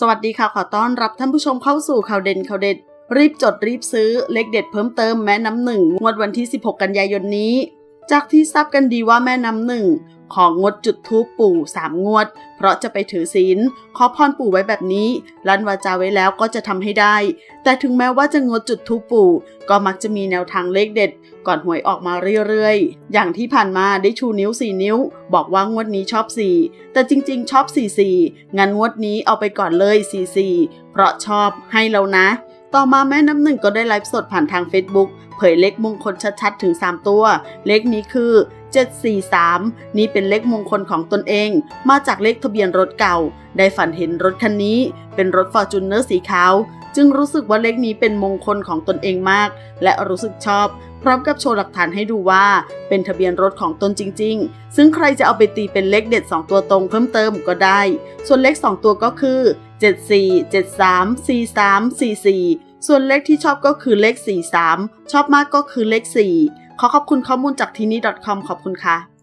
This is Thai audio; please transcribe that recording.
สวัสดีค่ะ ขอต้อนรับท่านผู้ชมเข้าสู่ข่าวเด่นข่าวเด็ด รีบจดรีบซื้อเลขเด็ดเพิ่มเติมแม่น้ำหนึ่งงวดวันที่ 16 กันยายนนี้ จากที่ทราบกันดีว่าแม่น้ำหนึ่ง ของงดจุดทูปปู่3งวด เพราะจะไปถือศีลขอพรปู่ไว้แบบนี้ลันวาจาไว้แล้วก็จะทำให้ได้ แต่ถึงแม้ว่าจะงดจุดทูปปู่ ก็มักจะมีแนวทางเลขเด็ด ก่อนหวยออกมาเรื่อยๆ อย่างที่ผ่านมาได้ชูนิ้ว4นิ้ว บอกว่างวดนี้ชอบ4แต่จริงๆ ชอบ44งั้นงวดนี้เอาไปก่อนเลย44เพราะชอบให้แล้วนะ ต่อมาแม่น้ำหนึ่งก็ได้ไลฟ์สดผ่านทาง Facebook เผยเลขมงคลชัดๆ ถึง 3 ตัว เลขนี้คือ 743 นี่เป็นเลขมงคลของตนเอง มาจากเลขทะเบียนรถเก่า ได้ฝันเห็นรถคันนี้ เป็นรถฟอร์จูเนอร์สีขาว จึงรู้สึกว่าเลขนี้เป็นมงคลของตนเองมาก และรู้สึกชอบ พร้อมกับโชว์หลักฐานให้ดูว่า เป็นทะเบียนรถของตนจริง ๆ ซึ่งใครจะเอาไปตีเป็นเลขเด็ด 2 ตัวตรงเพิ่มเติมก็ได้ ส่วนเลข 2 ตัวก็คือ 74 73 43 44 ส่วนเลขที่ชอบก็คือเลข 43 ชอบมากก็คือเลข 4 ขอขอบคุณข้อมูลจากทีนี้ .com ขอบคุณค่ะ